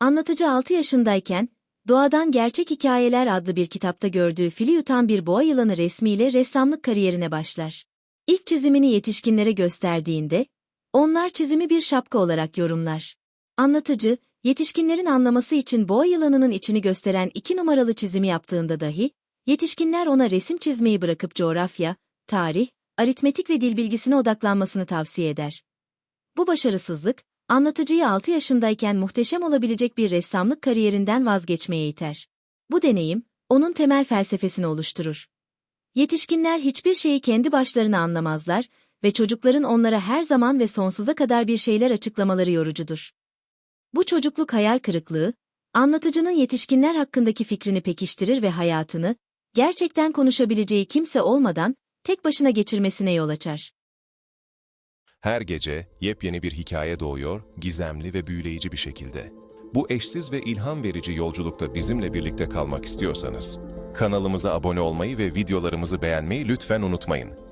Anlatıcı 6 yaşındayken, Doğadan Gerçek Hikayeler adlı bir kitapta gördüğü fili yutan bir boğa yılanı resmiyle ressamlık kariyerine başlar. İlk çizimini yetişkinlere gösterdiğinde, onlar çizimi bir şapka olarak yorumlar. Anlatıcı, yetişkinlerin anlaması için boğa yılanının içini gösteren iki numaralı çizimi yaptığında dahi, yetişkinler ona resim çizmeyi bırakıp coğrafya, tarih, aritmetik ve dil bilgisine odaklanmasını tavsiye eder. Bu başarısızlık, anlatıcıyı 6 yaşındayken muhteşem olabilecek bir ressamlık kariyerinden vazgeçmeye iter. Bu deneyim, onun temel felsefesini oluşturur. Yetişkinler hiçbir şeyi kendi başlarına anlamazlar ve çocukların onlara her zaman ve sonsuza kadar bir şeyler açıklamaları yorucudur. Bu çocukluk hayal kırıklığı, anlatıcının yetişkinler hakkındaki fikrini pekiştirir ve hayatını, gerçekten konuşabileceği kimse olmadan, tek başına geçirmesine yol açar. Her gece yepyeni bir hikaye doğuyor, gizemli ve büyüleyici bir şekilde. Bu eşsiz ve ilham verici yolculukta bizimle birlikte kalmak istiyorsanız, kanalımıza abone olmayı ve videolarımızı beğenmeyi lütfen unutmayın.